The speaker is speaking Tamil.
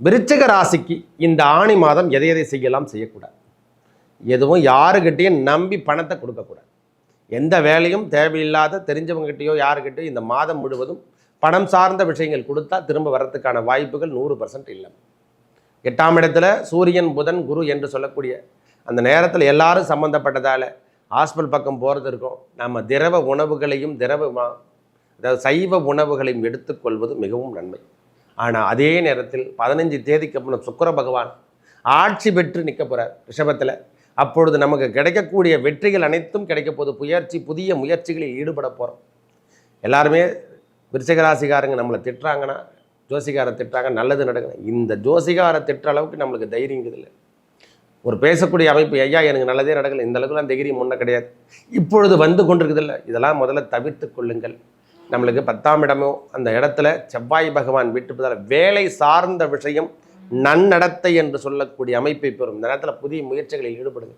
விருச்சிக ராசிக்கு இந்த ஆணி மாதம் எதை எதை செய்யலாம் செய்யக்கூடாது? எதுவும் யாருக்கிட்டேயும் நம்பி பணத்தை கொடுக்கக்கூடாது. எந்த வேலையும் தேவையில்லாத தெரிஞ்சவங்ககிட்டயோ யாருக்கிட்டயோ இந்த மாதம் முழுவதும் பணம் சார்ந்த விஷயங்கள் கொடுத்தா திரும்ப வரத்துக்கான வாய்ப்புகள் நூறு பர்சன்ட் இல்லை எட்டாம் இடத்துல சூரியன் புதன் குரு என்று சொல்லக்கூடிய அந்த நேரத்தில் எல்லாரும் சம்மந்தப்பட்டதால் ஹாஸ்பிட்டல் பக்கம் போகிறது இருக்கும். நம்ம திரவ உணவுகளையும் திரவ அதாவது சைவ உணவுகளையும் எடுத்துக்கொள்வது மிகவும் நன்மை. ஆனால் அதே நேரத்தில் பதினஞ்சு தேதிக்கு அப்புறம் சுக்கிர பகவான் ஆட்சி பெற்று நிற்க போகிறார் ரிஷபத்தில். அப்பொழுது நமக்கு கிடைக்கக்கூடிய வெற்றிகள் அனைத்தும் கிடைக்க போகுது புயற்சி புதிய முயற்சிகளில் ஈடுபட போகிறோம் எல்லாருமே விருச்சகராசிகாரங்க நம்மளை திட்டுறாங்கன்னா ஜோசிகாரை திட்டுறாங்க நல்லது நடக்கணும் இந்த ஜோசிகாரை திட்டுற அளவுக்கு நம்மளுக்கு தைரியங்குது இல்லை. ஒரு பேசக்கூடிய அமைப்பு ஐயா எனக்கு நல்லதே நடக்கல. இந்த அளவுக்குலாம் தைரியம் முன்ன கிடையாது. இப்பொழுது வந்து கொண்டிருக்குதில்ல இதெல்லாம் முதல்ல தவிர்த்து கொள்ளுங்கள். நம்மளுக்கு பத்தாம் இடமோ அந்த இடத்துல செவ்வாய் பகவான் வீட்டுப்பதால் வேலை சார்ந்த விஷயம் நன்னடத்தை என்று சொல்லக்கூடிய அமைப்பை பெறும். இந்த நேரத்தில் புதிய முயற்சிகளில் ஈடுபடுங்க.